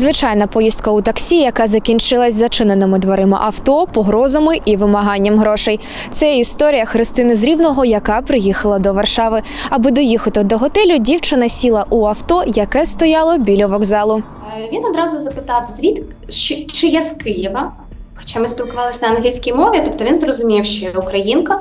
Звичайна поїздка у таксі, яка закінчилась зачиненими дверима авто, погрозами і вимаганням грошей. Це історія Христини з Рівного, яка приїхала до Варшави. Аби доїхати до готелю, дівчина сіла у авто, яке стояло біля вокзалу. Е, Він одразу запитав, звід чи, чи я з Києва. Хоча ми спілкувалися на англійській мові, тобто він зрозумів, що я українка.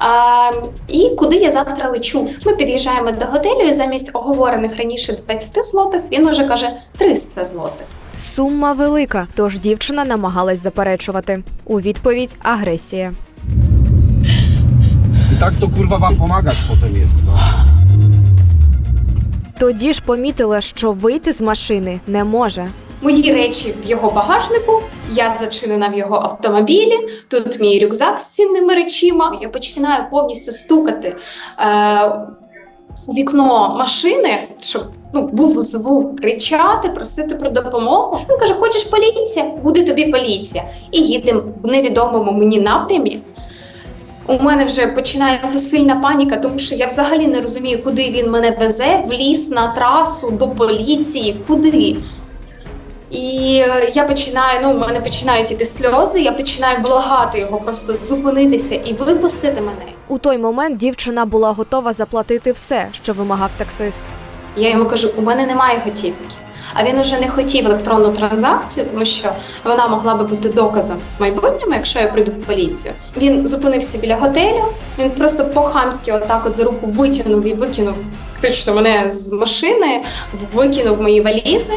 А, і куди я завтра лечу. Ми під'їжджаємо до готелю, і замість оговорених раніше 20 злотих він уже каже 300 злотих. Сума велика, тож дівчина намагалась заперечувати. У відповідь агресія. Tak to kurwa wam pomagać potem jest. Тоді ж помітила, що вийти з машини не може. Мої речі в його багажнику, я зачинена в його автомобілі. Тут мій рюкзак з цінними речима. Я починаю повністю стукати е, у вікно машини, щоб ну, був звук, кричати, просити про допомогу. Він каже: Хочеш поліція? Буде тобі поліція. І їдемо в невідомому мені напрямі. У мене вже починається сильна паніка, тому що я взагалі не розумію, куди він мене везе, в ліс, на трасу, до поліції, куди. І е, я починаю, ну, в мене починають іти сльози, я починаю благати його просто зупинитися і випустити мене. У той момент дівчина була готова заплатити все, що вимагав таксист. Я йому кажу, у мене немає готівки. А він уже не хотів електронну транзакцію, тому що вона могла би бути доказом в майбутньому, якщо я прийду в поліцію. Він зупинився біля готелю. Він просто по-хамськи отак от за руку витягнув і викинув фактично мене з машини, викинув мої валізи,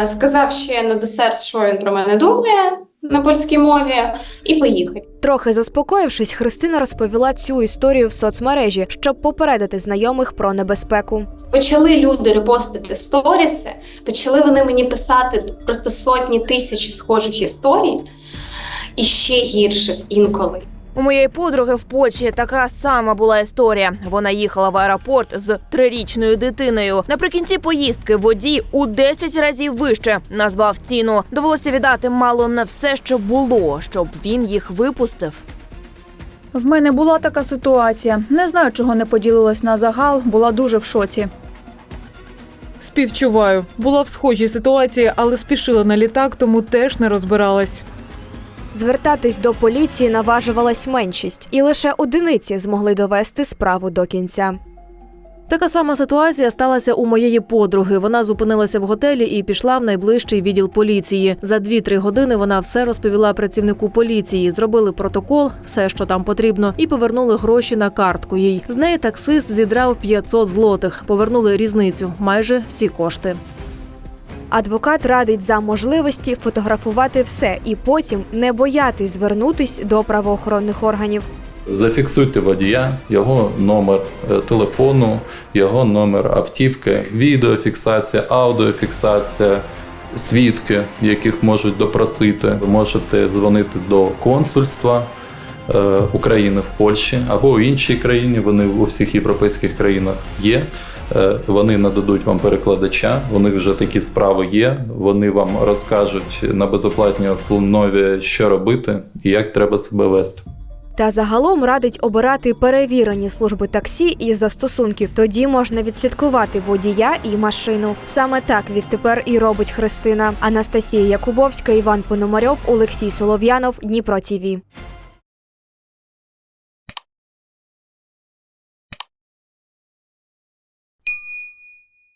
е, сказав ще на десерт, що він про мене думає на польській мові, і поїхати. Трохи заспокоївшись, Христина розповіла цю історію в соцмережі, щоб попередити знайомих про небезпеку. Почали люди репостити сторіси, почали вони мені писати просто сотні тисяч схожих історій, і ще гірших інколи. У моєї подруги в Польщі така сама була історія. Вона їхала в аеропорт з трирічною дитиною. Наприкінці поїздки водій у 10 разів вище назвав ціну. Довелося віддати мало не все, що було, щоб він їх випустив. В мене була така ситуація. Не знаю, чого не поділилась на загал, була дуже в шоці. Співчуваю. Була в схожій ситуації, але спішила на літак, тому теж не розбиралась. Звертатись до поліції наважувалась меншість, і лише одиниці змогли довести справу до кінця. Така сама ситуація сталася у моєї подруги. Вона зупинилася в готелі і пішла в найближчий відділ поліції. За 2-3 години вона все розповіла працівнику поліції. Зробили протокол, все, що там потрібно, і повернули гроші на картку. Їй з неї таксист зідрав 500 злотих. Повернули різницю, майже всі кошти. Адвокат радить за можливості фотографувати все і потім не боятись звернутись до правоохоронних органів. Зафіксуйте водія, його номер е, телефону, його номер автівки, відеофіксація, аудіофіксація, свідки, яких можуть допросити. Ви можете дзвонити до консульства е, України в Польщі або у іншій країні. Вони у всіх європейських країнах є. Е, Вони нададуть вам перекладача. У них вже такі справи є. Вони вам розкажуть на безоплатній основі, що робити і як треба себе вести. Та загалом радить обирати перевірені служби таксі і застосунків. Тоді можна відслідкувати водія і машину. Саме так відтепер і робить Христина. Анастасія Якубовська, Іван Пономарьов, Олексій Солов'янов, Дніпро ТІВІ.